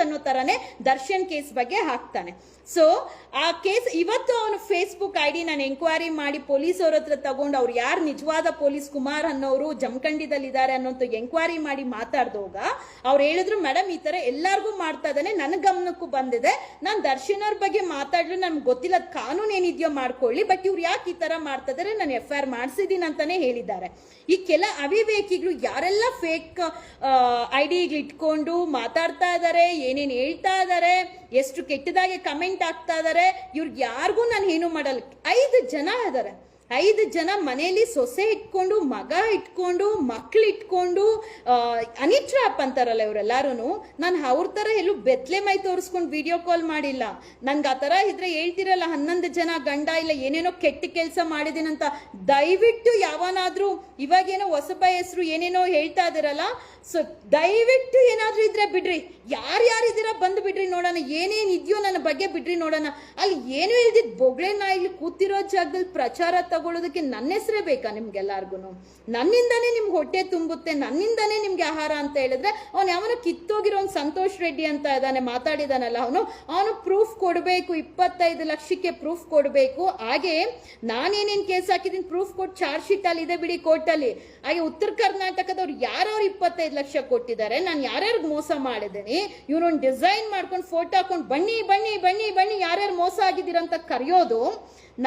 ಅನ್ನೋ ತರನೇ ದರ್ಶನ್ ಕೇಸ್ ಬಗ್ಗೆ ಹಾಕ್ತಾನೆ. ಸೊ ಆ ಕೇಸ್ ಇವತ್ತು ಅವನು ಫೇಸ್ಬುಕ್ ಐ ಡಿ ನಾನು ಎಂಕ್ವೈರಿ ಮಾಡಿ ಪೊಲೀಸ್ ಅವ್ರ ಹತ್ರ ತಗೊಂಡು ಅವ್ರು ಯಾರು ನಿಜವಾದ ಪೊಲೀಸ್ ಕುಮಾರ್ ಅನ್ನೋರು ಜಮಖಂಡಿದಲ್ಲಿದ್ದಾರೆ ಅನ್ನೋಂಥ ಎಂಕ್ವೈರಿ ಮಾಡಿ ಮಾತಾಡ್ದೋಗ ಅವ್ರು ಹೇಳಿದ್ರು, ಮೇಡಮ್, ಈ ತರ ಎಲ್ಲಾರ್ಗೂ ಮಾಡ್ತಾ ಇದ್ದಾನೆ. ನನ್ನ ಗಮನಕ್ಕೂ ಬಂದಿದೆ. ನಾನು ದರ್ಶನ್ ಅವ್ರ ಬಗ್ಗೆ ಮಾತಾಡ್ಲು. ನಮ್ಗೆ ಗೊತ್ತಿಲ್ಲ. ಕಾನೂನು ಏನಿದೆಯೋ ಮಾಡ್ಕೊಳ್ಳಿ. ಬಟ್ ಇವ್ರು ಯಾಕೆ ಈ ತರ ಮಾಡ್ತಾ ಇದಾರೆ? ನಾನು ಎಫ್ ಐ ಆರ್ ಮಾಡಿಸಿದೀನಿ ಅಂತಾನೆ ಹೇಳಿದ್ದಾರೆ. ಈ ಕೆಲ ಅವಿವೇಕಿಗಳು ಯಾರೆಲ್ಲ ಫೇಕ್ ಐ ಡಿಗಳು ಇಟ್ಕೊಂಡು ಮಾತಾಡ್ತಾ ಇದ್ದಾರೆ ಏನೇನು ಹೇಳ್ತಾ ಇದ್ದಾರೆ ಎಷ್ಟು ಕೆಟ್ಟದಾಗಿ ಕಮೆಂಟ್ ಆಗ್ತಾ ಇದ್ದಾರೆ ಇವ್ರಿಗೆ ಯಾರಿಗೂ ನಾನು ಏನು ಮಾಡಲ್ಲ. ಐದು ಜನ ಇದ್ದಾರೆ ಐದು ಜನ ಮನೆಯಲ್ಲಿ ಸೊಸೆ ಇಟ್ಕೊಂಡು, ಮಗ ಇಟ್ಕೊಂಡು ಮಕ್ಳು ಇಟ್ಕೊಂಡು ಅನಿಟ್ರಾಪ್ ಅಂತಾರಲ್ಲ ಇವರೆಲ್ಲರೂ ನಾನು ಅವ್ರ ಥರ ಎಲ್ಲೂ ಬೆತ್ತಲೆ ಮೈ ತೋರಿಸ್ಕೊಂಡು ವಿಡಿಯೋ ಕಾಲ್ ಮಾಡಿಲ್ಲ. ನನ್ಗೆ ಆ ಥರ ಇದ್ರೆ ಹೇಳ್ತಿರಲ್ಲ, ಹನ್ನೊಂದು ಜನ ಗಂಡ ಇಲ್ಲ, ಏನೇನೋ ಕೆಟ್ಟ ಕೆಲಸ ಮಾಡಿದ್ದೀನಂತ ದಯವಿಟ್ಟು ಯಾವನಾದರೂ ಇವಾಗೇನೋ ಹೊಸಬ ಹೆಸರು ಏನೇನೋ ಹೇಳ್ತಾ ಇದ್ದೀರಲ್ಲ, ಸೊ ದಯವಿಟ್ಟು ಏನಾದರೂ ಇದ್ರೆ ಬಿಡ್ರಿ. ಯಾರ್ಯಾರಿದ್ದೀರಾ ಬಂದು ಬಿಡ್ರಿ ನೋಡೋಣ. ಏನೇನು ಇದೆಯೋ ನನ್ನ ಬಗ್ಗೆ ಬಿಡ್ರಿ ನೋಡೋಣ. ಅಲ್ಲಿ ಏನು ಇಲ್ದಿದ್ ಬೊಗ್ಳೆ ಇಲ್ಲಿ ಕೂತಿರೋ ಜಾಗದಲ್ಲಿ ಪ್ರಚಾರ ತಗೊಳ್ಳೋದಕ್ಕೆ ನನ್ನ ಹೆಸರೇ ಬೇಕಾ ನಿಮ್ಗೆಲ್ಲಾರ್ಗು? ನನ್ನಿಂದನೇ ನಿಮ್ಗೆ ಹೊಟ್ಟೆ ತುಂಬುತ್ತೆ, ನನ್ನಿಂದನೇ ನಿಮ್ಗೆ ಆಹಾರ ಅಂತ ಹೇಳಿದ್ರೆ ಅವ್ನು ಯಾವನೋ ಕಿತ್ತೋಗಿರೋ ಒಂದು ಸಂತೋಷ್ ರೆಡ್ಡಿ ಅಂತ ಇದ್ದಾನೆ, ಮಾತಾಡಿದಾನಲ್ಲ, ಅವನು ಅವನು ಪ್ರೂಫ್ ಕೊಡಬೇಕು, ಇಪ್ಪತ್ತೈದು ಲಕ್ಷಕ್ಕೆ ಪ್ರೂಫ್ ಕೊಡಬೇಕು. ಹಾಗೆ ನಾನೇನೇನು ಕೇಸ್ ಹಾಕಿದ್ದೀನಿ ಪ್ರೂಫ್ ಕೊಟ್ಟು ಚಾರ್ಜ್ ಶೀಟ್ ಅಲ್ಲಿ ಇದೆ ಬಿಡಿ ಕೋರ್ಟಲ್ಲಿ ಹಾಗೆ ಉತ್ತರ ಕರ್ನಾಟಕದವ್ರು ಯಾರವ್ರು ಇಪ್ಪತ್ತೈದು ಲಕ್ಷ ಕೊಟ್ಟಿದ್ದಾರೆ, ನಾನು ಯಾರ್ಯಾರಿಗೆ ಮೋಸ ಮಾಡಿದ್ದೀನಿ, ಇವನೊಂದು ಡಿಸೈನ್ ಮಾಡ್ಕೊಂಡು ಫೋಟೋ ಹಾಕೊಂಡು ಬನ್ನಿ ಬನ್ನಿ ಬನ್ನಿ ಬನ್ನಿ, ಯಾರ್ಯಾರು ಮೋಸ ಆಗಿದ್ದೀರಂತ ಕರೆಯೋದು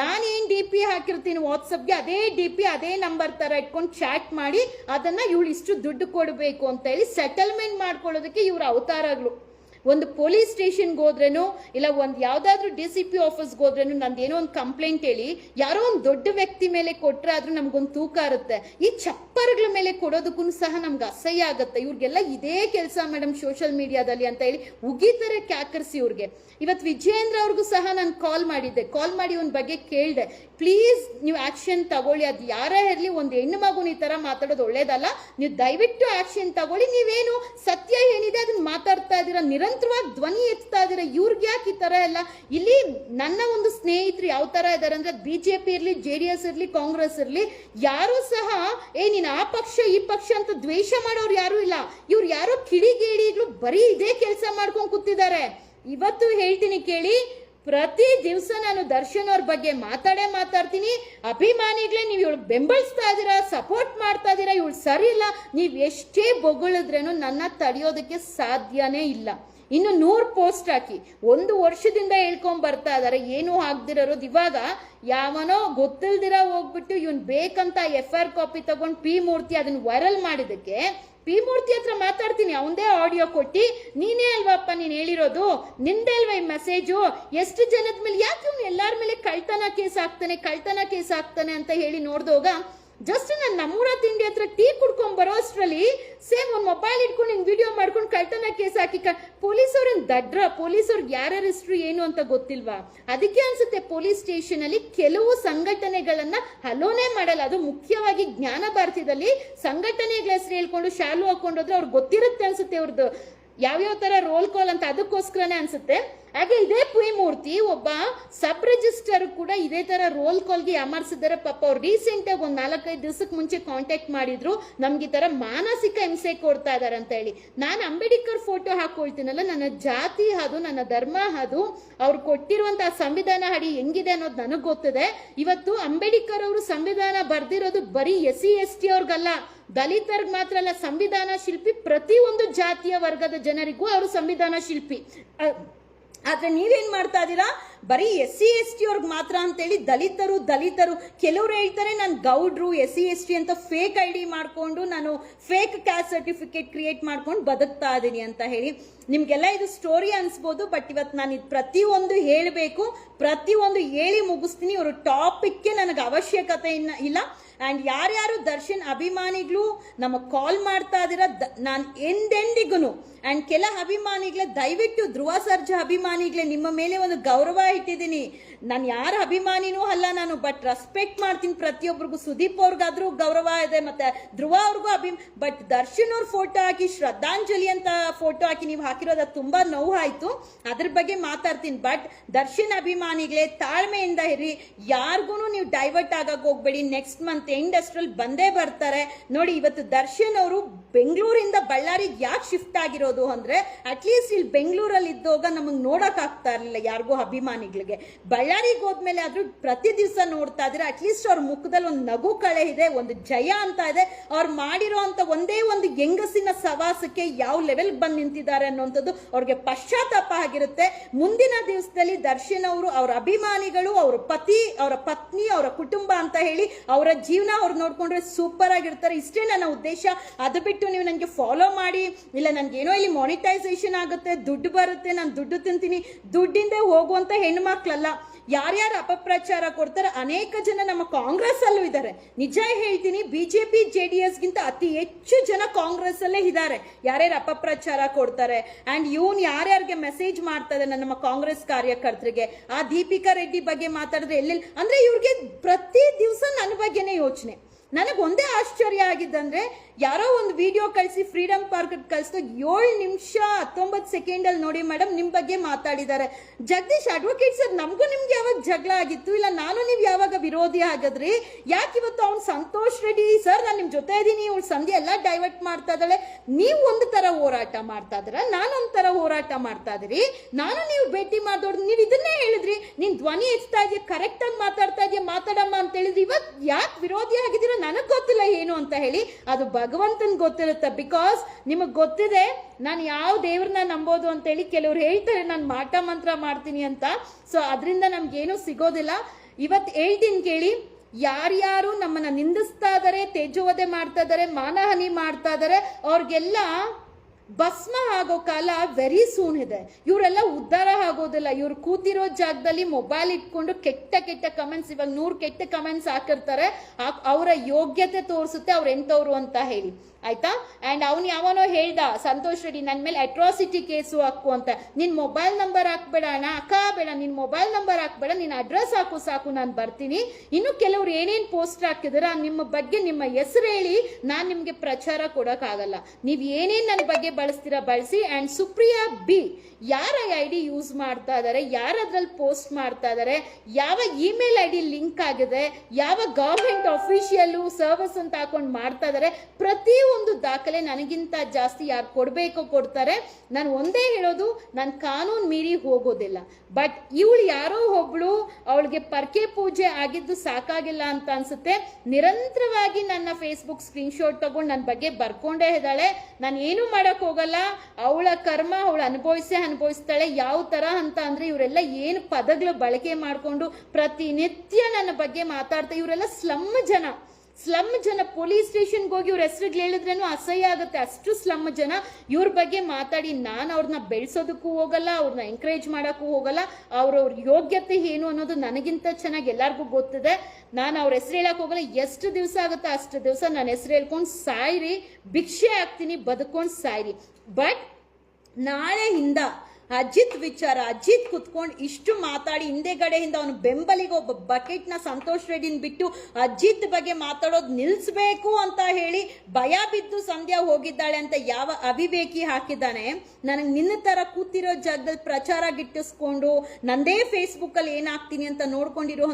ನಾನೇನು ಡಿ ಪಿ ಹಾಕಿರ್ತೀನಿ ವಾಟ್ಸಪ್ಗೆ ಅದೇ ಡಿ ಪಿ ಅದೇ ನಂಬರ್ ಥರ ಇಟ್ಕೊಂಡು ಚಾಟ್ ಮಾಡಿ, ಅದನ್ನು ಇವಳು ಇಷ್ಟು ದುಡ್ಡು ಕೊಡಬೇಕು ಅಂತ ಹೇಳಿ ಸೆಟಲ್ಮೆಂಟ್ ಮಾಡ್ಕೊಳ್ಳೋದಕ್ಕೆ ಇವ್ರ ಅವತಾರಗಳು. ಒಂದು ಪೊಲೀಸ್ ಸ್ಟೇಷನ್ಗೆ ಹೋದ್ರೇನು, ಇಲ್ಲ ಒಂದು ಯಾವುದಾದ್ರೂ ಡಿ ಸಿ ಪಿ ಆಫೀಸ್ಗೆ ಹೋದ್ರೇನು ನಂದು ಏನೋ ಒಂದು ಕಂಪ್ಲೇಂಟ್ ಹೇಳಿ, ಯಾರೋ ಒಂದು ದೊಡ್ಡ ವ್ಯಕ್ತಿ ಮೇಲೆ ಕೊಟ್ಟರೆ ಆದರೂ ನಮಗೊಂದು ತೂಕ ಇರುತ್ತೆ ಈ ಚಪ್ಪರ್ಗಳ ಮೇಲೆ ಕೊಡೋದಕ್ಕೂ ಸಹ ನಮ್ಗೆ ಅಸಹ್ಯ ಆಗುತ್ತೆ. ಇವ್ರಿಗೆಲ್ಲ ಇದೇ ಕೆಲಸ ಮೇಡಮ್ ಸೋಷಿಯಲ್ ಮೀಡಿಯಾದಲ್ಲಿ ಅಂತ ಹೇಳಿ ಉಗಿತಾರೆ ಕ್ಯಾಕರ್ಸಿ ಇವ್ರಿಗೆ. ಇವತ್ತು ವಿಜೇಂದ್ರ ಅವ್ರಿಗೂ ಸಹ ನಾನು ಕಾಲ್ ಮಾಡಿದ್ದೆ. ಕಾಲ್ ಮಾಡಿ ಒಂದು ಬಗ್ಗೆ ಕೇಳಿದೆ. ಪ್ಲೀಸ್ ನೀವು ಆ್ಯಕ್ಷನ್ ತಗೊಳ್ಳಿ. ಅದು ಯಾರೇ ಇರಲಿ, ಒಂದು ಹೆಣ್ಣು ಮಗುನ ಈ ಥರ ಮಾತಾಡೋದು ಒಳ್ಳೇದಲ್ಲ. ನೀವು ದಯವಿಟ್ಟು ಆ್ಯಕ್ಷನ್ ತಗೊಳ್ಳಿ. ನೀವೇನು ಸತ್ಯ ಏನಿದೆ ಅದನ್ನ ಮಾತಾಡ್ತಾ ಇದ್ದೀರಾ? ನಿರಂತರವಾಗಿ ಧ್ವನಿ ಎತ್ತಾ ಇದ್ದಾರೆ. ಇವ್ರಿಗೆ ಯಾಕೆ ಈ ಥರ ಎಲ್ಲ? ಇಲ್ಲಿ ನನ್ನ ಒಂದು ಸ್ನೇಹಿತರು ಯಾವ ತರ ಬಿ ಅಂದ್ರೆ ಬಿಜೆಪಿ ಇರಲಿ ಜೆ ಡಿ ಎಸ್ ಇರಲಿ ಕಾಂಗ್ರೆಸ್ ಇರಲಿ, ಯಾರು ಸಹ, ಏ, ನೀನು ಆ ಪಕ್ಷ, ಈ ಪಕ್ಷ ಅಂತ ದ್ವೇಷ ಮಾಡೋರು ಯಾರು ಇಲ್ಲ. ಇವ್ರು ಯಾರೋ ಕಿಡಿಗೇಡಿಗಳು ಬರೀ ಇದೇ ಕೆಲಸ ಮಾಡ್ಕೊಂಡು ಕೂತಿದ್ದಾರೆ. ಇವತ್ತು ಹೇಳ್ತೀನಿ ಕೇಳಿ, ಪ್ರತಿ ದಿವಸ ನಾನು ದರ್ಶನ್ ಅವ್ರ ಬಗ್ಗೆ ಮಾತಾಡೇ ಮಾತಾಡ್ತೀನಿ. ಅಭಿಮಾನಿಗಳೇ ನೀವು ಇವಳು ಬೆಂಬಲಿಸ್ತಾ ಇದ್ದೀರಾ, ಸಪೋರ್ಟ್ ಮಾಡ್ತಾ ಇದ್ದೀರಾ, ಇವಳು ಸರಿ ಇಲ್ಲ. ನೀವು ಎಷ್ಟೇ ಬೊಗಳಿದ್ರೇನು ನನ್ನ ತಡೆಯೋದಕ್ಕೆ ಸಾಧ್ಯನೇ ಇಲ್ಲ. ಇನ್ನು ನೂರು ಪೋಸ್ಟ್ ಹಾಕಿ. ಒಂದು ವರ್ಷದಿಂದ ಹೇಳ್ಕೊಂಡ್ ಬರ್ತಾ ಇದಾರೆ. ಏನು ಆಗ್ದಿರೋದು ಇವಾಗ ಯಾವನೋ ಗೊತ್ತಿಲ್ದಿರ ಹೋಗ್ಬಿಟ್ಟು ಇವನ್ ಬೇಕಂತ ಎಫ್ ಆರ್ ಕಾಪಿ ತಗೊಂಡು ಪಿ ಮೂರ್ತಿ ಅದನ್ನ ವೈರಲ್ ಮಾಡಿದಕ್ಕೆ ಪಿ ಮೂರ್ತಿ ಹತ್ರ ಮಾತಾಡ್ತೀನಿ. ಅವಂದೇ ಆಡಿಯೋ ಕೊಟ್ಟಿ. ನೀನೇ ಅಲ್ವಪ್ಪ ನೀನು ಹೇಳಿರೋದು? ನಿಂದೇ ಅಲ್ವಾ ಈ ಮೆಸೇಜು ಎಷ್ಟು ಜನದ ಮೇಲೆ ಯಾಕೆ ಇವ್ನು ಎಲ್ಲರ ಮೇಲೆ ಕಳ್ತನ ಕೇಸ್ ಹಾಕ್ತಾನೆ ಕಳ್ತನ ಕೇಸ್ ಹಾಕ್ತಾನೆ ಅಂತ ಹೇಳಿ ನೋಡ್ದೋಗ ಜಸ್ಟ್ ನಾನು ನಮ್ಮೂರ ತಿಂಡಿ ಹತ್ರ ಟೀ ಕುಡ್ಕೊಂಡ್ ಬರೋ ಅಷ್ಟರಲ್ಲಿ ಸೇಮ್ ಒಂದು ಮೊಬೈಲ್ ಇಟ್ಕೊಂಡು ಹಿಂಗೆ ವಿಡಿಯೋ ಮಾಡ್ಕೊಂಡು ಕಳ್ತನ ಕೇಸ್ ಹಾಕಿ ಪೊಲೀಸವ್ರನ್ನ ದಡ್ರ ಪೊಲೀಸವ್ರಿಗೆ ಯಾರ್ಯಾರ ಹೆಸರು ಏನು ಅಂತ ಗೊತ್ತಿಲ್ವಾ? ಅದಕ್ಕೆ ಅನ್ಸುತ್ತೆ ಪೊಲೀಸ್ ಸ್ಟೇಷನ್ ಅಲ್ಲಿ ಕೆಲವು ಸಂಘಟನೆಗಳನ್ನ ಹಲೋನೇ ಮಾಡಲ್ಲ. ಅದು ಮುಖ್ಯವಾಗಿ ಜ್ಞಾನ ಭಾರತದಲ್ಲಿ ಸಂಘಟನೆಗಳ ಹೆಸರು ಹೇಳ್ಕೊಂಡು ಶಾಲು ಹಾಕೊಂಡೋದ್ರೆ ಅವ್ರಿಗೆ ಗೊತ್ತಿರುತ್ತೆ ಅನ್ಸುತ್ತೆ ಅವ್ರದ್ದು ಯಾವ್ಯಾವ ತರ ರೋಲ್ ಕಾಲ್ ಅಂತ ಅದಕ್ಕೋಸ್ಕರನೇ ಅನ್ಸುತ್ತೆ. ಹಾಗೆ ಇದೇ ಪುಯಿಮೂರ್ತಿ ಒಬ್ಬ ಸಬ್ ರಿಜಿಸ್ಟರ್ ಕೂಡ ಇದೇ ತರ ರೋಲ್ ಕಾಲ್ಗೆ ಅಮರ್ಸಿದ್ದಾರೆ. ಪಾಪ ಅವ್ರು ರೀಸೆಂಟ್ ಆಗಿ ಒಂದ್ ನಾಲ್ಕೈದು ದಿವಸಕ್ಕೆ ಮುಂಚೆ ಕಾಂಟ್ಯಾಕ್ಟ್ ಮಾಡಿದ್ರು. ನಮ್ಗೆ ಈ ತರ ಮಾನಸಿಕ ಹಿಂಸೆ ಕೊಡ್ತಾ ಇದಾರೆ ಅಂತ ಹೇಳಿ. ನಾನು ಅಂಬೇಡ್ಕರ್ ಫೋಟೋ ಹಾಕೊಳ್ತೀನಲ್ಲ, ನನ್ನ ಜಾತಿ ಅದು ನನ್ನ ಧರ್ಮ ಅದು ಅವ್ರು ಕೊಟ್ಟಿರುವಂತಹ ಸಂವಿಧಾನ ಹಡಿ ಹೆಂಗಿದೆ ಅನ್ನೋದು ನನಗೆ ಗೊತ್ತಿದೆ. ಇವತ್ತು ಅಂಬೇಡ್ಕರ್ ಅವರು ಸಂವಿಧಾನ ಬರ್ದಿರೋದು ಬರೀ ಎಸ್ ಸಿ ಎಸ್ ಟಿ ಅವ್ರಿಗಲ್ಲ. ದಲಿತರ್ಗ್ ಮಾತ್ರ ಅಲ್ಲ, ಸಂವಿಧಾನ ಶಿಲ್ಪಿ ಪ್ರತಿ ಒಂದು ಜಾತಿಯ ವರ್ಗದ ಜನರಿಗೂ ಅವರು ಸಂವಿಧಾನ ಶಿಲ್ಪಿ. ಆದ್ರೆ ನೀವೇನು ಮಾಡ್ತಾ ಇದ್ದೀರಾ? ಬರೀ ಎಸ್ ಸಿ ಎಸ್ ಟಿ ಅವ್ರಿಗೆ ಮಾತ್ರ ಅಂತೇಳಿ ದಲಿತರು ದಲಿತರು, ಕೆಲವರು ಹೇಳ್ತಾರೆ, ನಾನು ಗೌಡ್ರು ಎಸ್ ಸಿ ಎಸ್ ಟಿ ಅಂತ ಫೇಕ್ ಐ ಡಿ ಮಾಡ್ಕೊಂಡು ನಾನು ಫೇಕ್ ಕ್ಯಾಸ್ಟ್ ಸರ್ಟಿಫಿಕೇಟ್ ಕ್ರಿಯೇಟ್ ಮಾಡ್ಕೊಂಡು ಬದುಕ್ತಾ ಇದ್ದೀನಿ ಅಂತ ಹೇಳಿ. ನಿಮಗೆಲ್ಲ ಇದು ಸ್ಟೋರಿ ಅನಿಸ್ಬೋದು ಬಟ್ ಇವತ್ತು ನಾನು ಇದು ಪ್ರತಿಯೊಂದು ಹೇಳಬೇಕು, ಪ್ರತಿಯೊಂದು ಹೇಳಿ ಮುಗಿಸ್ತೀನಿ. ಇವರು ಟಾಪಿಕ್ಗೆ ನನಗೆ ಅವಶ್ಯಕತೆ ಇಲ್ಲ. ಆ್ಯಂಡ್ ಯಾರ್ಯಾರು ದರ್ಶನ್ ಅಭಿಮಾನಿಗಳು ನಮಗೆ ಕಾಲ್ ಮಾಡ್ತಾ ಇದ್ದೀರಾ ನಾನು ಎಂದೆಂದಿಗೂ ಆ್ಯಂಡ್ ಕೆಲ ಅಭಿಮಾನಿಗಳೇ, ದಯವಿಟ್ಟು ಧ್ರುವ ಸರ್ಜಾ ಅಭಿಮಾನಿಗಳೇ ನಿಮ್ಮ ಮೇಲೆ ಒಂದು ಗೌರವ ಇಟ್ಟಿದ್ದೀನಿ. ನಾನು ಯಾರ ಅಭಿಮಾನಿನೂ ಅಲ್ಲ ನಾನು ಬಟ್ ರೆಸ್ಪೆಕ್ಟ್ ಮಾಡ್ತೀನಿ ಪ್ರತಿಯೊಬ್ಬರಿಗೂ ಸುದೀಪ್ ಅವ್ರಿಗಾದ್ರೂ ಗೌರವ ಇದೆ, ಮತ್ತೆ ಧ್ರುವ ಅವ್ರಿಗೂ ಅಭಿ ಬಟ್ ದರ್ಶನ್ ಅವ್ರ ಫೋಟೋ ಹಾಕಿ, ಶ್ರದ್ಧಾಂಜಲಿ ಅಂತ ಫೋಟೋ ಹಾಕಿ ನೀವು ಹಾಕಿರೋದು ಅದು ತುಂಬಾ ನೋವಾಯ್ತು. ಅದ್ರ ಬಗ್ಗೆ ಮಾತಾಡ್ತೀನಿ ಬಟ್ ದರ್ಶನ್ ಅಭಿಮಾನಿಗಳೇ, ತಾಳ್ಮೆಯಿಂದ ಇರಿ. ಯಾರಿಗೂ ನೀವು ಡೈವರ್ಟ್ ಆಗಕ್ಕೆ ಹೋಗ್ಬೇಡಿ. ನೆಕ್ಸ್ಟ್ ಮಂತ್ ಎಂಡ್ ಅಷ್ಟ್ರಲ್ಲಿ ಬಂದೇ ಬರ್ತಾರೆ. ನೋಡಿ, ಇವತ್ತು ದರ್ಶನ್ ಅವರು ಬೆಂಗಳೂರಿಂದ ಬಳ್ಳಾರಿಗೆ ಯಾಕೆ ಶಿಫ್ಟ್ ಆಗಿರೋದು ಅಂದ್ರೆ ಅಟ್ಲೀಸ್ಟ್ ಇಲ್ಲಿ ಬೆಂಗಳೂರಲ್ಲಿ ಇದ್ದೋಗ ನಮಗೆ ನೋಡಕ್ ಆಗ್ತಾ ಇರಲಿಲ್ಲ. ಯಾರಿಗೂ ಅಭಿಮಾನಿಗಳಿಗೆ. ಬಳ್ಳಾರಿಗೆ ಹೋದ್ಮೇಲೆ ಆದ್ರೂ ಪ್ರತಿ ದಿವಸ ನೋಡ್ತಾ ಇದ್ರೆ ಅಟ್ಲೀಸ್ಟ್ ಅವ್ರ ಮುಖದಲ್ಲಿ ಒಂದು ನಗು ಕಳೆ ಇದೆ, ಒಂದು ಜಯ ಅಂತ ಇದೆ. ಅವ್ರು ಮಾಡಿರೋ ಅಂತ ಒಂದೇ ಒಂದು ಹೆಂಗಸಿನ ಸವಾಸಕ್ಕೆ ಯಾವ ಲೆವೆಲ್ ಬಂದು ನಿಂತಿದ್ದಾರೆ ಅನ್ನೋಂಥದ್ದು ಅವ್ರಿಗೆ ಪಶ್ಚಾತ್ತಾಪ ಆಗಿರುತ್ತೆ. ಮುಂದಿನ ದಿವಸದಲ್ಲಿ ದರ್ಶನ್ ಅವರು, ಅವ್ರ ಅಭಿಮಾನಿಗಳು, ಅವ್ರ ಪತಿ, ಅವರ ಪತ್ನಿ, ಅವರ ಕುಟುಂಬ ಅಂತ ಹೇಳಿ ಅವರ ಜೀವನ ಅವ್ರು ನೋಡ್ಕೊಂಡ್ರೆ ಸೂಪರ್ ಆಗಿರ್ತಾರೆ. ಇಷ್ಟೇ ನನ್ನ ಉದ್ದೇಶ. ಅದು ಬಿಟ್ಟು ನೀವು ನನಗೆ ಫಾಲೋ ಮಾಡಿ, ಇಲ್ಲ ನನ್ಗೆ ಏನೋ ಇಲ್ಲಿ ಮಾನಿಟೈಸೇಷನ್ ಆಗುತ್ತೆ, ದುಡ್ಡು ಬರುತ್ತೆ, ನಾನು ದುಡ್ಡು ತಿಂತೀನಿ, ದುಡ್ಡಿಂದ ಹೋಗುವಂತ ಹೆಣ್ಮಕ್ಳಲ್ಲ ಯಾರ್ಯಾರು ಅಪಪ್ರಚಾರ ಕೊಡ್ತಾರೆ, ಅನೇಕ ಜನ ನಮ್ಮ ಕಾಂಗ್ರೆಸ್ ಅಲ್ಲೂ ಇದ್ದಾರೆ. ನಿಜ ಹೇಳ್ತೀನಿ, ಬಿಜೆಪಿ ಜೆ ಡಿ ಗಿಂತ ಅತಿ ಹೆಚ್ಚು ಜನ ಕಾಂಗ್ರೆಸ್ ಅಲ್ಲೇ ಇದ್ದಾರೆ. ಯಾರ್ಯಾರು ಅಪಪ್ರಚಾರ ಕೊಡ್ತಾರೆ ಅಂಡ್ ಇವನ್ ಯಾರ್ಯಾರಿಗೆ ಮೆಸೇಜ್ ಮಾಡ್ತಾ ನಮ್ಮ ಕಾಂಗ್ರೆಸ್ ಕಾರ್ಯಕರ್ತರಿಗೆ? ಆ ದೀಪಿಕಾ ರೆಡ್ಡಿ ಬಗ್ಗೆ ಮಾತಾಡಿದ್ರೆ ಎಲ್ಲೆಲ್ಲಿ ಅಂದ್ರೆ ಇವ್ರಿಗೆ ಪ್ರತಿ ದಿವಸ ನನ್ನ ಬಗ್ಗೆನೇ ಯೋಚನೆ. ನನಗೆ ಒಂದೇ ಆಶ್ಚರ್ಯ ಆಗಿದ್ದಂದ್ರೆ ಯಾರೋ ಒಂದು ವಿಡಿಯೋ ಕಳಿಸಿ ಫ್ರೀಡಮ್ ಪಾರ್ಕ್ ಕಳಿಸ್ತು ಏಳು ನಿಮಿಷ ಹತ್ತೊಂಬತ್ತು ಸೆಕೆಂಡ್ ಅಲ್ಲಿ ನೋಡಿ ಮೇಡಮ್ ನಿಮ್ಮ ಬಗ್ಗೆ ಮಾತಾಡಿದ್ದಾರೆ ಜಗದೀಶ್ ಅಡ್ವೊಕೇಟ್ ಸರ್ ನಮಗೂ ನಿಮ್ಗೆ ಯಾವಾಗ ಜಗಳ ಆಗಿತ್ತು? ಇಲ್ಲ ನಾನು ನೀವು ಯಾವಾಗ ವಿರೋಧಿ ಆಗದ್ರಿ? ಯಾಕೆ ಇವತ್ತು ಅವ್ನು ಸಂತೋಷ್ ರೆಡ್ಡಿ ಸರ್ ನಾನು ನಿಮ್ಮ ಜೊತೆ ಇದ್ದೀನಿ ಇವಳು ಸಂಧಿ ಎಲ್ಲ ಡೈವರ್ಟ್ ಮಾಡ್ತಾ ಇದ್ದಾಳೆ. ನೀವು ಒಂದು ತರ ಹೋರಾಟ ಮಾಡ್ತಾ ಇದ್ರ ನಾನೊಂದು ಥರ ಹೋರಾಟ ಮಾಡ್ತಾ ಇದ್ರಿ ನಾನು ನೀವು ಭೇಟಿ ಮಾಡಿದ್ರು ನೀವು ಇದನ್ನೇ ಹೇಳಿದ್ರಿ. ನಿನ್ ಧ್ವನಿ ಎಚ್ತಾ ಇದೆಯಾ? ಕರೆಕ್ಟ್ ಆಗಿ ಮಾತಾಡ್ತಾ ಇದೆಯಾ? ಮಾತಾಡಮ್ಮ ಅಂತ ಹೇಳಿದ್ರಿ. ಇವತ್ತು ಯಾಕೆ ವಿರೋಧಿ ಆಗಿದ್ದೀರಾ? ನನಗೆ ಗೊತ್ತಿಲ್ಲ ಏನು ಅಂತ ಹೇಳಿ. ಅದು ಭಗವಂತನ್ ಗೊತ್ತಿರುತ್ತೆ. ಬಿಕಾಸ್ ನಿಮಗೆ ಗೊತ್ತಿದೆ, ನಾನು ಯಾವ ದೇವ್ರನ್ನ ನಂಬೋದು ಅಂತ ಹೇಳಿ ಕೆಲವ್ರು ಹೇಳ್ತಾರೆ, ನಾನು ಮಾಟ ಮಂತ್ರ ಮಾಡ್ತೀನಿ ಅಂತ. ಸೊ ಅದರಿಂದ ನಮ್ಗೇನು ಸಿಗೋದಿಲ್ಲ. ಇವತ್ತು ಹೇಳ್ತೀನಿ ಕೇಳಿ, ಯಾರ್ಯಾರು ನಮ್ಮನ್ನ ನಿಂದಿಸ್ತಾ ಇದಾರೆ ತೇಜುವದೆ ಮಾಡ್ತಾ ಇದ್ದಾರೆ ಮಾನಹಾನಿ ಮಾಡ್ತಾ ಇದ್ದಾರೆ ಅವ್ರಿಗೆಲ್ಲ ಭಸ್ಮ ಆಗೋ ಕಾಲ ವೆರಿ ಸೂನ್ ಇದೆ. ಇವರೆಲ್ಲ ಉದ್ಧಾರ ಆಗೋದಿಲ್ಲ. ಇವ್ರು ಕೂತಿರೋ ಜಾಗದಲ್ಲಿ ಮೊಬೈಲ್ ಇಟ್ಕೊಂಡು ಕೆಟ್ಟ ಕೆಟ್ಟ ಕಮೆಂಟ್ಸ್ ಇವಾಗ ನೂರು ಕೆಟ್ಟ ಕಮೆಂಟ್ಸ್ ಹಾಕಿರ್ತಾರೆ. ಅವರ ಯೋಗ್ಯತೆ ತೋರಿಸುತ್ತೆ, ಅವ್ರು ಎಂತವ್ರು ಅಂತ ಹೇಳಿ. ಆಯ್ತಾ? ಅಂಡ್ ಅವನು ಯಾವನೋ ಹೇಳ್ದ, ಸಂತೋಷ್ ರೆಡ್ಡಿ ನನ್ನ ಮೇಲೆ ಅಟ್ರಾಸಿಟಿ ಕೇಸು ಹಾಕು ಅಂತ. ನಿನ್ ಮೊಬೈಲ್ ನಂಬರ್ ಹಾಕ್ಬೇಡ ಅಣ್ಣ, ಅಕ್ಕ ಬೇಡ, ನಿನ್ ಮೊಬೈಲ್ ನಂಬರ್ ಹಾಕ್ಬೇಡ, ನಿನ್ ಅಡ್ರೆಸ್ ಹಾಕು ಸಾಕು, ನಾನು ಬರ್ತೀನಿ. ಇನ್ನು ಕೆಲವ್ರು ಏನೇನ್ ಪೋಸ್ಟ್ ಹಾಕಿದಾರ ನಿಮ್ಮ ಬಗ್ಗೆ ನಿಮ್ಮ ಹೆಸರು ಹೇಳಿ, ನಾನ್ ನಿಮ್ಗೆ ಪ್ರಚಾರ ಕೊಡೋಕ್ಕಾಗಲ್ಲ. ನೀವ್ ಏನೇನ್ ನನ್ನ ಬಗ್ಗೆ ಬಳಸ್ತೀರಾ ಬಳಸಿ ಅಂಡ್ ಸುಪ್ರಿಯಾ ಬಿ, ಯಾರ ಐ ಡಿ ಯೂಸ್ ಮಾಡ್ತಾ ಇದ್ದಾರೆ ಯಾರ ಅದ್ರಲ್ಲಿ ಪೋಸ್ಟ್ ಮಾಡ್ತಾ ಇದಾರೆ, ಯಾವ ಇಮೇಲ್ ಐ ಡಿ ಲಿಂಕ್ ಆಗಿದೆ, ಯಾವ ಗೌರ್ಮೆಂಟ್ ಅಫಿಷಿಯಲ್ ಸರ್ವಿಸ್ ಅಂತ ಹಾಕೊಂಡು ಮಾಡ್ತಾ ಇದ್ದಾರೆ ಪ್ರತಿ ಒಂದು ದಾಖಲೆ ನನಗಿಂತ ಜಾಸ್ತಿ ಯಾರು ಕೊಡಬೇಕು ಕೊಡ್ತಾರೆ. ನಾನು ಒಂದೇ ಹೇಳೋದು, ನಾನು ಕಾನೂನು ಮೀರಿ ಹೋಗೋದಿಲ್ಲ. ಬಟ್ ಇವಳು ಯಾರೋ ಒಬ್ಳು ಅವಳಿಗೆ ಪರ್ಕೆ ಪೂಜೆ ಆಗಿದ್ದು ಸಾಕಾಗಿಲ್ಲ ಅಂತ ಅನ್ಸುತ್ತೆ. ನಿರಂತರವಾಗಿ ನನ್ನ ಫೇಸ್ಬುಕ್ ಸ್ಕ್ರೀನ್ಶಾಟ್ ತಗೊಂಡು ನನ್ನ ಬಗ್ಗೆ ಬರ್ಕೊಂಡೇ ಇದ್ದಾಳೆ. ನಾನು ಏನು ಮಾಡಕ್ ಹೋಗಲ್ಲ. ಅವಳ ಕರ್ಮ ಅವಳು ಅನುಭವಿಸೇ ಅನುಭವಿಸ್ತಾಳೆ. ಯಾವ ತರ ಅಂತ ಅಂದ್ರೆ ಇವರೆಲ್ಲ ಏನು ಪದಗಳು ಬಳಕೆ ಮಾಡಿಕೊಂಡು ಪ್ರತಿನಿತ್ಯ ನನ್ನ ಬಗ್ಗೆ ಮಾತಾಡ್ತಾ ಇವರೆಲ್ಲ ಸ್ಲಮ್ ಜನ. ಸ್ಲಮ್ ಜನ, ಪೊಲೀಸ್ ಸ್ಟೇಷನ್ಗೆ ಹೋಗಿ ಇವ್ರ ಹೆಸರುಗಳು ಹೇಳಿದ್ರೇನು ಅಸಹ್ಯ ಆಗುತ್ತೆ. ಅಷ್ಟು ಸ್ಲಮ್ ಜನ ಇವ್ರ ಬಗ್ಗೆ ಮಾತಾಡಿ ನಾನು ಅವ್ರನ್ನ ಬೆಳೆಸೋದಕ್ಕೂ ಹೋಗಲ್ಲ ಅವ್ರನ್ನ ಎಂಕರೇಜ್ ಮಾಡೋಕ್ಕೂ ಹೋಗಲ್ಲ. ಅವ್ರವ್ರ ಯೋಗ್ಯತೆ ಏನು ಅನ್ನೋದು ನನಗಿಂತ ಚೆನ್ನಾಗಿ ಎಲ್ಲರಿಗೂ ಗೊತ್ತಿದೆ. ನಾನು ಅವ್ರ ಹೆಸರು ಹೇಳಕ್ ಹೋಗಲ್ಲ. ಎಷ್ಟು ದಿವಸ ಆಗುತ್ತೆ ಅಷ್ಟು ದಿವಸ ನಾನು ಹೆಸರು ಹೇಳ್ಕೊಂಡು ಸಾಯ್ರಿ, ಭಿಕ್ಷೆ ಆಗ್ತೀನಿ ಬದುಕೊಂಡು ಸಾಯ್ರಿ. ಬಟ್ ನಾಳೆಯಿಂದ ಅಜಿತ್ ವಿಚಾರ, ಅಜಿತ್ ಕುತ್ಕೊಂಡು ಇಷ್ಟು ಮಾತಾಡಿ ಹಿಂದೆಗಡೆಯಿಂದ ಅವನು ಬೆಂಬಲಿಗೆ ಒಬ್ಬ ಬಕೆಟ್ನ ಸಂತೋಷ್ ರೆಡ್ಡಿನ ಬಿಟ್ಟು ಅಜಿತ್ ಬಗ್ಗೆ ಮಾತಾಡೋದು ನಿಲ್ಲಿಸ್ಬೇಕು ಅಂತ ಹೇಳಿ ಭಯ ಬಿದ್ದು ಸಂಧ್ಯಾ ಹೋಗಿದ್ದಾಳೆ ಅಂತ ಯಾವ ಅವಿವೇಕಿ ಹಾಕಿದ್ದಾನೆ? ನನಗೆ ನಿನ್ನ ತರ ಕೂತಿರೋ ಜಾಗದಲ್ಲಿ ಪ್ರಚಾರ ಗಿಟ್ಟಿಸ್ಕೊಂಡು ನಂದೇ ಫೇಸ್ಬುಕ್ ಅಲ್ಲಿ ಏನಾಗ್ತೀನಿ ಅಂತ ನೋಡ್ಕೊಂಡಿರೋ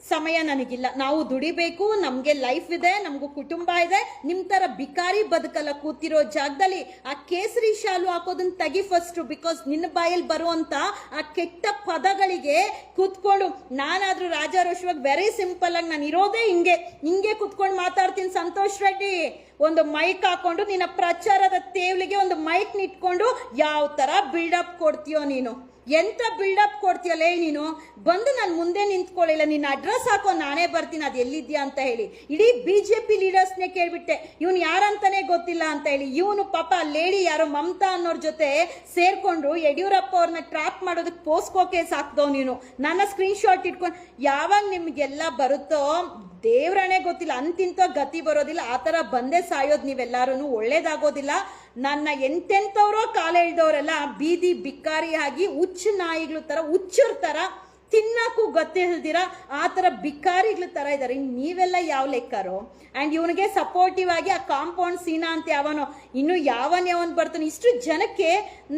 ಸಮಯ ನನಗಿಲ್ಲ. ನಾವು ದುಡಿಬೇಕು, ನಮಗೆ ಲೈಫ್ ಇದೆ, ನಮಗೂ ಕುಟುಂಬ ಇದೆ. ನಿಮ್ಮ ಥರ ಬಿಕಾರಿ ಬದುಕಲ್ಲ ಕೂತಿರೋ ಜಾಗದಲ್ಲಿ ಆ ಕೇಸರಿ ಶಾಲು ಹಾಕೋದನ್ನ ತೆಗಿ ಫಸ್ಟು ಬಿಕಾಸ್ ನಿನ್ನ ಬಾಯಲ್ಲಿ ಬರುವಂಥ ಆ ಕೆಟ್ಟ ಪದಗಳಿಗೆ ಕೂತ್ಕೊಂಡು ನಾನಾದರೂ ರಾಜಾರೋಷವಾಗಿ ವೆರಿ ಸಿಂಪಲ್ ಆಗಿ ನಾನು ಇರೋದೇ ಹಿಂಗೆ. ಹಿಂಗೆ ಕೂತ್ಕೊಂಡು ಮಾತಾಡ್ತೀನಿ ಸಂತೋಷ್ ರೆಡ್ಡಿ. ಒಂದು ಮೈಕ್ ಹಾಕೊಂಡು ನಿನ್ನ ಪ್ರಚಾರದ ತೇವಳಿಗೆ ಒಂದು ಮೈಕ್ ನಿಟ್ಕೊಂಡು ಯಾವ ಥರ ಬಿಲ್ಡಪ್ ಕೊಡ್ತೀಯೋ ನೀನು? ಎಂತ ಬಿಲ್ಡಪ್ ಕೊಡ್ತೀಯಲ್ಲೇ ನೀನು? ಬಂದು ನಾನು ಮುಂದೆ ನಿಂತ್ಕೊಳ್ಳಿಲ್ಲ ನಿನ್ನ ಅಡ್ರೆಸ್ ಹಾಕೋ, ನಾನೇ ಬರ್ತೀನಿ, ಅದು ಎಲ್ಲಿದ್ಯಾ ಅಂತ ಹೇಳಿ. ಇಡೀ ಬಿ ಜೆ ಪಿ ಲೀಡರ್ಸ್ನೇ ಕೇಳ್ಬಿಟ್ಟೆ, ಇವನು ಯಾರಂತಾನೆ ಗೊತ್ತಿಲ್ಲ ಅಂತ ಹೇಳಿ. ಇವನು ಪಾಪ ಲೇಡಿ ಯಾರೋ ಮಮತಾ ಅನ್ನೋರ್ ಜೊತೆ ಸೇರ್ಕೊಂಡ್ರು ಯಡಿಯೂರಪ್ಪ ಅವ್ರನ್ನ ಟ್ರ್ಯಾಪ್ ಮಾಡೋದಕ್ಕೆ ಪೋಸ್ಕೋ ಕೇಸ್ ಹಾಕ್ದವ್ ನೀನು. ನನ್ನ ಸ್ಕ್ರೀನ್ ಶಾಟ್ ಇಟ್ಕೊಂಡು, ಯಾವಾಗ ನಿಮಗೆಲ್ಲ ಬರುತ್ತೋ ದೇವ್ರಣೆ ಗೊತ್ತಿಲ್ಲ. ಅಂತಿಂತ ಗತಿ ಬರೋದಿಲ್ಲ. ಆ ಥರ ಬಂದೇ ಸಾಯೋದು ನೀವೆಲ್ಲರೂ ಒಳ್ಳೇದಾಗೋದಿಲ್ಲ. ನನ್ನ ಎಂತೆಂಥವ್ರೋ ಕಾಲ ಬೀದಿ, ಬಿಕ್ಕಾರಿ ಆಗಿ ಹುಚ್ಚು ನಾಯಿಗಳ ಥರ, ಹುಚ್ಚರ ಥರ ತಿನ್ನಕ್ಕೂ ಗೊತ್ತಿಲ್ದಿರ ಆ ಥರ ಬಿಕ್ಕಾರಿಗಳ ಥರ ಇದ್ದಾರೆ. ಇನ್ನು ನೀವೆಲ್ಲ ಯಾವ ಲೆಕ್ಕರು? ಆ್ಯಂಡ್ ಇವನಿಗೆ ಸಪೋರ್ಟಿವ್ ಆಗಿ ಆ ಕಾಂಪೌಂಡ್ ಸೀನಾ ಅಂತ ಯಾವನೋ, ಇನ್ನು ಯಾವನ್ ಯಾವನ್ ಬರ್ತಾನೆ, ಇಷ್ಟು ಜನಕ್ಕೆ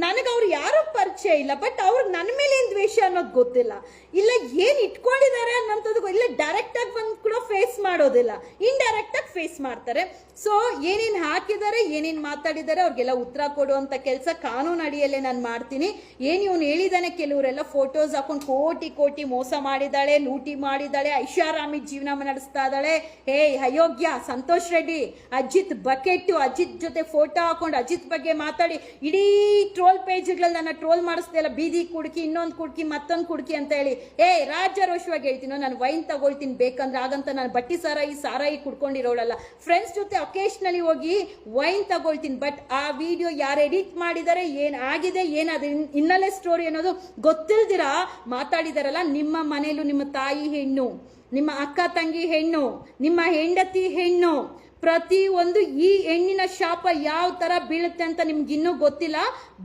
ನನಗೆ ಅವ್ರು ಯಾರೂ ಪರಿಚಯ ಇಲ್ಲ. ಬಟ್ ಅವ್ರಿಗೆ ನನ್ನ ಮೇಲೆ ಏನು ದ್ವೇಷ ಅನ್ನೋದು ಗೊತ್ತಿಲ್ಲ. ಇಲ್ಲ, ಏನು ಇಟ್ಕೊಂಡಿದ್ದಾರೆ ಅನ್ನೋಂಥದ್ದು ಇಲ್ಲ ಡೈರೆಕ್ಟಾಗಿ ಬಂದು ಕೂಡ ಫೇಸ್ ಮಾಡೋದಿಲ್ಲ. ಇಂಡೈರೆಕ್ಟಾಗಿ ಫೇಸ್ ಮಾಡ್ತಾರೆ. ಸೊ ಏನೇನು ಹಾಕಿದ್ದಾರೆ, ಏನೇನು ಮಾತಾಡಿದ್ದಾರೆ, ಅವ್ರಿಗೆಲ್ಲ ಉತ್ತರ ಕೊಡುವಂಥ ಕೆಲಸ ಕಾನೂನು ಅಡಿಯಲ್ಲೇ ನಾನು ಮಾಡ್ತೀನಿ. ಏನು ಇವನು ಹೇಳಿದಾನೆ, ಕೆಲವರೆಲ್ಲ ಫೋಟೋಸ್ ಹಾಕೊಂಡು ಕೋಟಿ ಕೋಟಿ ಮೋಸ ಮಾಡಿದ್ದಾಳೆ, ಲೂಟಿ ಮಾಡಿದ್ದಾಳೆ, ಐಷಾರಾಮಿ ಜೀವನ ನಡೆಸ್ತಾ ಇದ್ದಾಳೆ. ಹೇ, ಅಯೋಗ್ಯ, ಸಂತೋಷ್ ರೆಡ್ಡಿ, ಅಜಿತ್ ಬಕೆಟ್ ಅಜಿತ್ ಜೊತೆ ಫೋಟೋ ಹಾಕೊಂಡು ಅಜಿತ್ ಬಗ್ಗೆ ಮಾತಾಡಿ. ಇಡೀ ಟ್ರೋಲ್ ಪೇಜ್ಗಳಲ್ಲಿ ನನ್ನ ಟ್ರೋಲ್ ಮಾಡಿಸ್ದೆಲ್ಲ ಬೀದಿ ಕುಡ್ಕಿ, ಇನ್ನೊಂದು ಕುಡ್ಕಿ, ಮತ್ತೊಂದು ಕುಡ್ಕಿ ಅಂತ ಹೇಳಿ. ಏ ರಾಜ್ಯರೋಷವಾಗಿ ಹೇಳ್ತೀನೋ, ನಾನು ವೈನ್ ತಗೊಳ್ತೀನಿ ಬೇಕಂದ್ರೆ ಆಗಂತ ನಾನು ಬಟ್ಟಿ ಸಾರಾಯಿ ಸಾರಾಯಿ ಕುಡ್ಕೊಂಡಿರೋಳಲ್ಲ. ಫ್ರೆಂಡ್ಸ್ ಜೊತೆ ಒಕೇಶ್ನಲಿ ಹೋಗಿ ವೈನ್ ತಗೊಳ್ತೀನಿ ಬಟ್ ಆ ವಿಡಿಯೋ ಯಾರು ಎಡಿಟ್ ಮಾಡಿದ್ದಾರೆ ಏನು ಆಗಿದೆ, ಏನ್ ಇನ್ನಲೆ ಹಿನ್- ಹಿನ್ನೆಲೆ ಸ್ಟೋರಿ ಅನ್ನೋದು ಗೊತ್ತಿಲ್ದಿರ? ಮಾತಾಡಿದಾರಲ್ಲ ನಿಮ್ಮ ಮನೆಯಲ್ಲೂ ನಿಮ್ಮ ತಾಯಿ ಹೆಣ್ಣು, ನಿಮ್ಮ ಅಕ್ಕ ತಂಗಿ ಹೆಣ್ಣು, ನಿಮ್ಮ ಹೆಂಡತಿ ಹೆಣ್ಣು, ಪ್ರತಿ ಒಂದು ಈ ಹೆಣ್ಣಿನ ಶಾಪ ಯಾವ ತರ ಬೀಳುತ್ತೆ ಅಂತ ನಿಮ್ಗೆ ಇನ್ನೂ ಗೊತ್ತಿಲ್ಲ.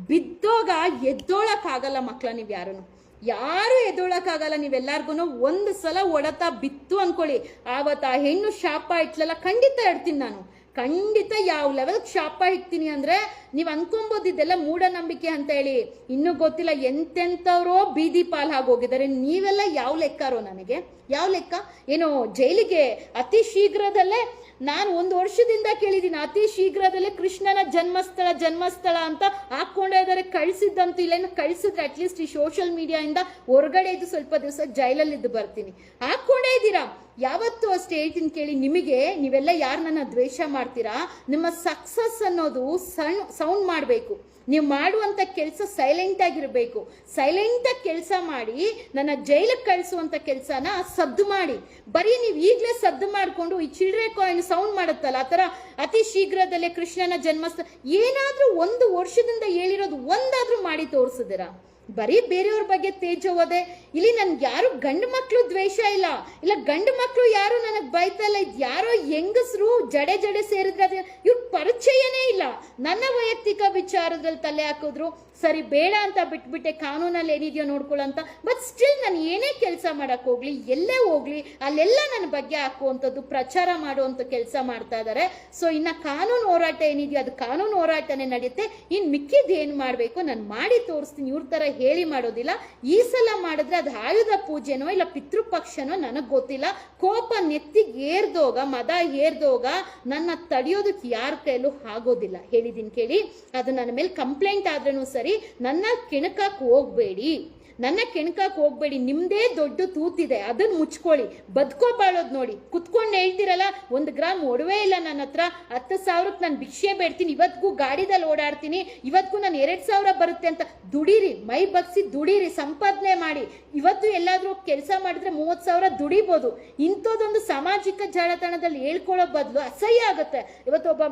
ಬಿದ್ದೋಗ ಎದ್ದೋಳಕ್ಕಾಗಲ್ಲ ಮಕ್ಕಳ ನೀವು ಯಾರೂ ಯಾರು ಎದ್ದೋಳಕ್ಕಾಗಲ್ಲ ನೀವೆಲ್ಲರಿಗೂ ಒಂದು ಸಲ ಒಡತ ಬಿತ್ತು ಅನ್ಕೊಳ್ಳಿ. ಆವತ್ತು ಆ ಹೆಣ್ಣು ಶಾಪ ಇಟ್ಲಲ್ಲ ಖಂಡಿತ ಇಡ್ತೀನಿ ನಾನು. ಖಂಡಿತ ಯಾವ ಲೆವೆಲ್ ಶಾಪ ಇಡ್ತೀನಿ ಅಂದ್ರೆ ನೀವು ಅನ್ಕೊಂಬೋದು ಇದೆಲ್ಲ ಮೂಢನಂಬಿಕೆ ಅಂತ ಹೇಳಿ. ಇನ್ನೂ ಗೊತ್ತಿಲ್ಲ ಎಂತೆಂಥವ್ರೋ ಬೀದಿ ಪಾಲ್ ಆಗೋಗಿದ್ದಾರೆ ನೀವೆಲ್ಲ ಯಾವ ಲೆಕ್ಕಾರೋ ನನಗೆ? ಯಾವ ಲೆಕ್ಕ? ಏನು ಜೈಲಿಗೆ ಅತಿ ಶೀಘ್ರದಲ್ಲೇ ನಾನು ಒಂದು ವರ್ಷದಿಂದ ಕೇಳಿದ್ದೀನಿ ಅತಿ ಶೀಘ್ರದಲ್ಲೇ ಕೃಷ್ಣನ ಜನ್ಮಸ್ಥಳ ಜನ್ಮಸ್ಥಳ ಅಂತ ಹಾಕೊಂಡೇ ಇದ್ದಾರೆ. ಕಳಿಸಿದ್ದಂತೂ ಇಲ್ಲೇನು ಕಳಿಸಿದ್ರೆ ಅಟ್ಲೀಸ್ಟ್ ಈ ಸೋಷಿಯಲ್ ಮೀಡಿಯಾಯಿಂದ ಹೊರಗಡೆ ಇದ್ದು ಸ್ವಲ್ಪ ದಿವಸ ಜೈಲಲ್ಲಿದ್ದು ಬರ್ತೀನಿ. ಹಾಕ್ಕೊಂಡೇ ಇದ್ದೀರಾ? ಯಾವತ್ತೂ ಅಷ್ಟೇ ಹೇಳ್ತೀನಿ ಕೇಳಿ, ನಿಮಗೆ ನೀವೆಲ್ಲ ಯಾರು ನನ್ನ ದ್ವೇಷ ಮಾಡ್ತೀರಾ? ನಿಮ್ಮ ಸಕ್ಸಸ್ ಅನ್ನೋದು ಸಣ್ಣ ಸೌಂಡ್ ಮಾಡಬೇಕು. ನೀವು ಮಾಡುವಂಥ ಕೆಲಸ ಸೈಲೆಂಟ್ ಆಗಿರಬೇಕು. ಸೈಲೆಂಟಾಗಿ ಕೆಲಸ ಮಾಡಿ, ನನ್ನ ಜೈಲಿಗೆ ಕಳಿಸುವಂಥ ಕೆಲಸನ ಸದ್ದು ಮಾಡಿ. ಬರೀ ನೀವು ಈಗಲೇ ಸದ್ದು ಮಾಡಿಕೊಂಡು ಈ ಚಿಲ್ಡ್ರೆ ಕಾಯಿನ್ ಸೌಂಡ್ ಮಾಡುತ್ತಲ್ಲ, ಆ ಥರ ಅತಿ ಶೀಘ್ರದಲ್ಲೇ ಕೃಷ್ಣನ ಜನ್ಮಸ್ಥ, ಏನಾದರೂ ಒಂದು ವರ್ಷದಿಂದ ಹೇಳಿರೋದು ಒಂದಾದರೂ ಮಾಡಿ ತೋರಿಸಿದಿರಾ ಬರೀ ಬೇರೆಯವ್ರ ಬಗ್ಗೆ ತೇಜೋವದೆ ಇಲ್ಲಿ ನನ್ಗೆ ಯಾರು ಗಂಡು ಮಕ್ಕಳು ದ್ವೇಷ ಇಲ್ಲ. ಇಲ್ಲ, ಗಂಡು ಮಕ್ಕಳು ಯಾರು ನನಗೆ ಬೈತಾ ಇಲ್ಲ. ಇದು ಯಾರೋ ಹೆಂಗಸರು ಜಡೆ ಜಡೆ ಸೇರಿದ್ರೆ ಇವ್ರ ಪರಿಚಯನೇ ಇಲ್ಲ. ನನ್ನ ವೈಯಕ್ತಿಕ ವಿಚಾರದಲ್ಲಿ ತಲೆ ಹಾಕಿದ್ರು. ಸರಿ, ಬೇಡ ಅಂತ ಬಿಟ್ಬಿಟ್ಟೆ, ಕಾನೂನಲ್ಲಿ ಏನಿದೆಯೋ ನೋಡ್ಕೊಳ್ಳೋಂತ ಬಟ್ ಸ್ಟಿಲ್ ನಾನು ಏನೇ ಕೆಲಸ ಮಾಡೋಕ್ಕೆ ಹೋಗ್ಲಿ, ಎಲ್ಲೇ ಹೋಗ್ಲಿ, ಅಲ್ಲೆಲ್ಲ ನನ್ನ ಬಗ್ಗೆ ಹಾಕುವಂಥದ್ದು, ಪ್ರಚಾರ ಮಾಡುವಂಥ ಕೆಲಸ ಮಾಡ್ತಾ ಇದ್ದಾರೆ ಸೊ ಇನ್ನ ಕಾನೂನು ಹೋರಾಟ ಏನಿದೆಯೋ ಅದು ಕಾನೂನು ಹೋರಾಟನೇ ನಡೆಯುತ್ತೆ. ಇನ್ನು ಮಿಕ್ಕಿದ್ದು ಏನು ಮಾಡಬೇಕು, ನಾನು ಮಾಡಿ ತೋರಿಸ್ತೀನಿ. ಇವ್ರ ಥರ ಹೇಳಿ ಮಾಡೋದಿಲ್ಲ. ಈ ಸಲ ಮಾಡಿದ್ರೆ ಅದು ಆಯುಧ ಪೂಜೆನೋ ಇಲ್ಲ ಪಿತೃಪಕ್ಷನೋ ನನಗೆ ಗೊತ್ತಿಲ್ಲ. ಕೋಪ ನೆತ್ತಿಗೆ ಏರ್ದೋಗ, ಮದ ಏರ್ದೋಗ ನನ್ನ ತಡೆಯೋದಕ್ಕೆ ಯಾರ ಕೈಲೂ ಆಗೋದಿಲ್ಲ. ಹೇಳಿದ್ದೀನಿ ಕೇಳಿ. ಅದು ನನ್ನ ಮೇಲೆ ಕಂಪ್ಲೇಂಟ್ ಆದ್ರೂ ಸರಿ. ನನ್ನ ಕೆಣಕಕ್ಕೆ ಹೋಗ್ಬೇಡಿ. ನನ್ನ ಕೆಣಕಕ್ಕೆ ಹೋಗ್ಬೇಡಿ, ನಿಮ್ದೇ ದೊಡ್ಡ ತೂತಿದೆ ಅದನ್ನ ಮುಚ್ಕೊಳ್ಳಿ. ಬದುಕೋ ಬಾಳೋದು ನೋಡಿ. ಕುತ್ಕೊಂಡು ಹೇಳ್ತಿರಲ್ಲ, ಒಂದು ಗ್ರಾಮ್ ಒಡವೆ ಇಲ್ಲ ನನ್ನ ಹತ್ರ, ಹತ್ತು ಸಾವಿರಕ್ಕೆ ನಾನು ಭಿಕ್ಷೆ ಬೇಡ್ತೀನಿ ಇವತ್ತಿಗೂ ಗಾಡಿದಲ್ಲಿ ಓಡಾಡ್ತೀನಿ ಇವತ್ತಿಗೂ ನಾನು ಎರಡು ಸಾವಿರ ಬರುತ್ತೆ ಅಂತ ದುಡೀರಿ, ಮೈ ಬಗ್ಸಿ ದುಡೀರಿ, ಸಂಪಾದನೆ ಮಾಡಿ. ಇವತ್ತು ಎಲ್ಲಾದರೂ ಕೆಲಸ ಮಾಡಿದ್ರೆ ಮೂವತ್ತು ಸಾವಿರ ದುಡಿಬೋದು. ಇಂಥದ್ದೊಂದು ಸಾಮಾಜಿಕ ಜಾಲತಾಣದಲ್ಲಿ ಹೇಳ್ಕೊಳ್ಳೋ ಬದಲು ಅಸಹ್ಯ ಆಗುತ್ತೆ. ಇವತ್ತು ಒಬ್ಬ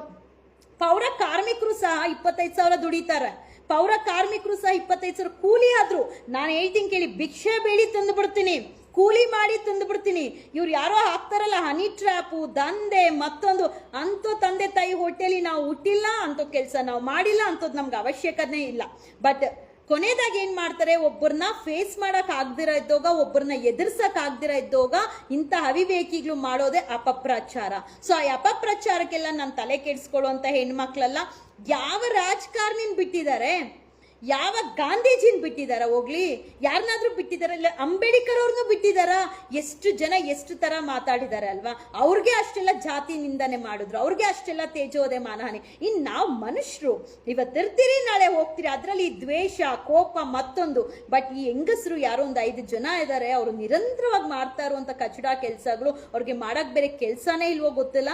ಪೌರ ಕಾರ್ಮಿಕರು ಸಹ ಇಪ್ಪತ್ತೈದು ಸಾವಿರ ದುಡಿತಾರೆ. ಪೌರ ಕಾರ್ಮಿಕರು ಸಹ ಇಪ್ಪತ್ತೈದು ಸಾವಿರ ಕೂಲಿ ಆದ್ರು. ನಾನು ಹೇಳ್ತೀನಿ ಕೇಳಿ, ಭಿಕ್ಷೆ ಬೇಡಿ ತಂದು ಬಿಡ್ತೀನಿ. ಕೂಲಿ ಮಾಡಿ ತಂದು ಬಿಡ್ತೀನಿ. ಇವ್ರು ಯಾರೋ ಹಾಕ್ತಾರಲ್ಲ, ಹನಿ ಟ್ರ್ಯಾಪು, ದಂಧೆ, ಮತ್ತೊಂದು. ಅಂಥೋ ತಂದೆ ತಾಯಿ ಹೋಟೆಲಿ ನಾವು ಹುಟ್ಟಿಲ್ಲ ಅಂಥ ಕೆಲಸ ನಾವು ಮಾಡಿಲ್ಲ ಅಂಥದ್ದು ನಮ್ಗೆ ಅವಶ್ಯಕತೆ ಇಲ್ಲ. ಬಟ್ ಕೊನೆಯದಾಗಿ ಏನು ಮಾಡ್ತಾರೆ ಒಬ್ಬರನ್ನ ಫೇಸ್ ಮಾಡೋಕೆ ಆಗ್ದಿರ ಇದ್ದೋಗ ಒಬ್ಬರನ್ನ ಎದುರ್ಸಕ್ ಆಗ್ದಿರ ಇದ್ದೋಗ, ಇಂಥ ಅವಿವೇಕಿಗಳು ಮಾಡೋದೇ ಅಪಪ್ರಚಾರ. ಸೊ ಆ ಅಪಪ್ರಚಾರಕ್ಕೆಲ್ಲ ನಾನು ತಲೆ ಕೆಡಿಸ್ಕೊಳ್ಳುವಂಥ ಹೆಣ್ಮಕ್ಳೆಲ್ಲ ಯಾವ ರಾಜಕಾರಣಿನ ಬಿಟ್ಟಿದ್ದಾರೆ? ಯಾವ ಗಾಂಧೀಜಿನ ಬಿಟ್ಟಿದಾರ ಹೋಗ್ಲಿ? ಯಾರನ್ನಾದ್ರೂ ಬಿಟ್ಟಿದಾರ ಇಲ್ಲ ಅಂಬೇಡ್ಕರ್ ಅವ್ರನ್ನೂ ಬಿಟ್ಟಿದಾರ? ಎಷ್ಟು ಜನ ಎಷ್ಟು ತರ ಮಾತಾಡಿದ್ದಾರೆ ಅಲ್ವಾ? ಅವ್ರಿಗೆ ಅಷ್ಟೆಲ್ಲ ಜಾತಿ ನಿಂದನೆ ಮಾಡಿದ್ರು, ಅವ್ರಿಗೆ ಅಷ್ಟೆಲ್ಲ ತೇಜೋದೆ ಮಾನಹಾನಿ ಇನ್ ನಾವು ಮನುಷ್ಯರು ಇವತ್ತಿರ್ತೀರಿ ನಾಳೆ ಹೋಗ್ತೀರಿ, ಅದರಲ್ಲಿ ದ್ವೇಷ, ಕೋಪ ಮತ್ತೊಂದು. ಬಟ್ ಈ ಹೆಂಗಸರು ಯಾರೋ ಒಂದು ಐದು ಜನ ಇದ್ದಾರೆ ಅವರು ನಿರಂತರವಾಗಿ ಮಾಡ್ತಾ ಇರುವಂತ ಕಚಡ ಕೆಲಸಗಳು, ಅವ್ರಿಗೆ ಮಾಡಕ್ ಬೇರೆ ಕೆಲಸನೇ ಇಲ್ವೋ ಗೊತ್ತಿಲ್ಲ.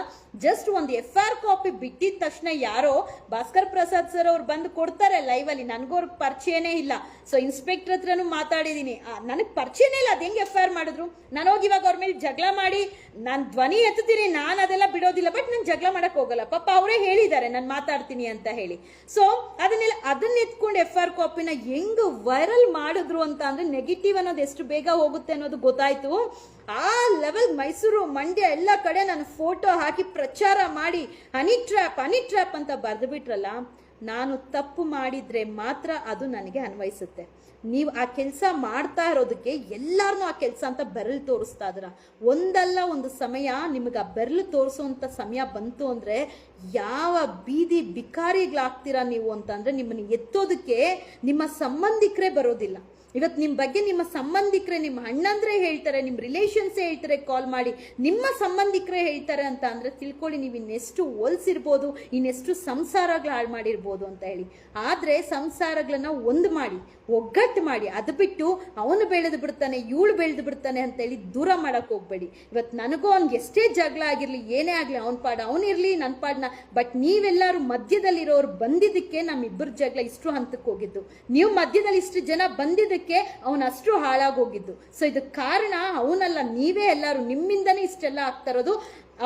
ಜಸ್ಟ್ ಒಂದು ಎಫ್ ಆರ್ ಕಾಪಿ ಬಿಟ್ಟಿದ ತಕ್ಷಣ ಯಾರೋ ಭಾಸ್ಕರ್ ಪ್ರಸಾದ್ ಸರ್ ಅವ್ರು ಬಂದು ಕೊಡ್ತಾರೆ ಲೈವ್ ಅಲ್ಲಿ. ನನಗೂ ನನಗವ್ರಿಗೆ ಪರಿಚಯನೇ ಇಲ್ಲ. ಸೊ ಇನ್ಸ್ಪೆಕ್ಟರ್ ಹತ್ರನೂ ಮಾತಾಡಿದ್ದೀನಿ ನನಗೆ ಪರಿಚಯನೇ ಇಲ್ಲ. ಅದು ಹೆಂಗೆ ಎಫ್ ಐ ಆರ್ ಮಾಡಿದ್ರು? ನಾನು ಹೋಗಿ ಇವಾಗ ಅವ್ರ ಮೇಲೆ ಜಗಳ ಮಾಡಿ, ನಾನು ಧ್ವನಿ ಎತ್ತುತ್ತೀನಿ, ನಾನು ಅದೆಲ್ಲ ಬಿಡೋದಿಲ್ಲ ಬಟ್ ನಾನು ಜಗಳ ಮಾಡಕ್ ಹೋಗಲ್ಲ. ಪಾಪ ಅವರೇ ಹೇಳಿದ್ದಾರೆ, ನಾನು ಮಾತಾಡ್ತೀನಿ ಅಂತ ಹೇಳಿ. ಸೊ ಅದನ್ನೆಲ್ಲ, ಅದನ್ನ ಎತ್ಕೊಂಡು ಎಫ್ ಆರ್ ಕಾಪಿನ ಹೆಂಗ್ ವೈರಲ್ ಮಾಡಿದ್ರು ಅಂತ ಅಂದ್ರೆ ನೆಗೆಟಿವ್ ಅನ್ನೋದು ಎಷ್ಟು ಬೇಗ ಹೋಗುತ್ತೆ ಅನ್ನೋದು ಗೊತ್ತಾಯ್ತು. ಆ ಲೆವೆಲ್ ಮೈಸೂರು ಮಂಡ್ಯ ಎಲ್ಲ ಕಡೆ ನಾನು ಫೋಟೋ ಹಾಕಿ ಪ್ರಚಾರ ಮಾಡಿ, ಹನಿ ಟ್ರ್ಯಾಪ್ ಹನಿ ಟ್ರ್ಯಾಪ್ ಅಂತ ಬರೆದು ಬಿಟ್ರಲ್ಲ ನಾನು ತಪ್ಪು ಮಾಡಿದ್ರೆ ಮಾತ್ರ ಅದು ನನಗೆ ಅನ್ವಯಿಸುತ್ತೆ. ನೀವು ಆ ಕೆಲಸ ಮಾಡ್ತಾ ಇರೋದಕ್ಕೆ ಎಲ್ಲಾರನ್ನೂ ಆ ಕೆಲಸ ಅಂತ ಬೆರಳು ತೋರಿಸ್ತಾ ಇದ್ರ ಒಂದಲ್ಲ ಒಂದು ಸಮಯ ನಿಮಗೆ ಆ ಬೆರಳು ತೋರಿಸುವಂಥ ಸಮಯ ಬಂತು ಅಂದ್ರೆ ಯಾವ ಬೀದಿ ಬಿಕಾರಿಗಳಾಗ್ತೀರಾ ನೀವು ಅಂತಂದರೆ ನಿಮ್ಮನ್ನು ಎತ್ತೋದಕ್ಕೆ ನಿಮ್ಮ ಸಂಬಂಧಿಕರೇ ಬರೋದಿಲ್ಲ. ಇವತ್ತು ನಿಮ್ಮ ಬಗ್ಗೆ ನಿಮ್ಮ ಸಂಬಂಧಿಕರೇ ನಿಮ್ಮ ಅಣ್ಣಂದ್ರೆ ಹೇಳ್ತಾರೆ ನಿಮ್ಮ ರಿಲೇಷನ್ಸೇ ಹೇಳ್ತಾರೆ ಕಾಲ್ ಮಾಡಿ ನಿಮ್ಮ ಸಂಬಂಧಿಕರೇ ಹೇಳ್ತಾರೆ ಅಂತ ಅಂದರೆ ತಿಳ್ಕೊಳ್ಳಿ, ನೀವು ಇನ್ನೆಷ್ಟು ಹೋಲ್ಸಿರ್ಬೋದು, ಇನ್ನೆಷ್ಟು ಸಂಸಾರಗಳು ಹಾಳು ಮಾಡಿರ್ಬೋದು ಅಂತ ಹೇಳಿ. ಆದ್ರೆ ಸಂಸಾರಗಳನ್ನ ಒಂದು ಮಾಡಿ ಒಗ್ಗಟ್ಟು ಮಾಡಿ, ಅದು ಬಿಟ್ಟು ಅವನು ಬೆಳೆದು ಬಿಡ್ತಾನೆ, ಇವಳು ಬೆಳೆದು ಬಿಡ್ತಾನೆ ಅಂತ ಹೇಳಿ ದೂರ ಮಾಡಕ್ ಹೋಗ್ಬೇಡಿ. ಇವತ್ತು ನನಗೂ ಅವ್ನಿಗೆ ಎಷ್ಟೇ ಜಗಳ ಆಗಿರಲಿ, ಏನೇ ಆಗಲಿ, ಅವನ ಪಾಡ ಅವನಿರಲಿ ನನ್ನ ಪಾಡ್ನ, ಬಟ್ ನೀವೆಲ್ಲರೂ ಮಧ್ಯದಲ್ಲಿರೋರು ಬಂದಿದ್ದಕ್ಕೆ ನಮ್ಮಿಬ್ಬರ ಜಗಳ ಇಷ್ಟು ಹಂತಕ್ಕೆ ಹೋಗಿದ್ದು. ನೀವು ಮಧ್ಯದಲ್ಲಿ ಇಷ್ಟು ಜನ ಬಂದಿದ್ದಕ್ಕೆ ಅವನ ಅಷ್ಟು ಹಾಳಾಗೋಗಿದ್ದು. ಸೊ ಇದಕ್ಕೆ ಕಾರಣ ಅವನಲ್ಲ ನೀವೇ ಎಲ್ಲರೂ ನಿಮ್ಮಿಂದನೇ ಇಷ್ಟೆಲ್ಲ ಆಗ್ತಾ ಇರೋದು.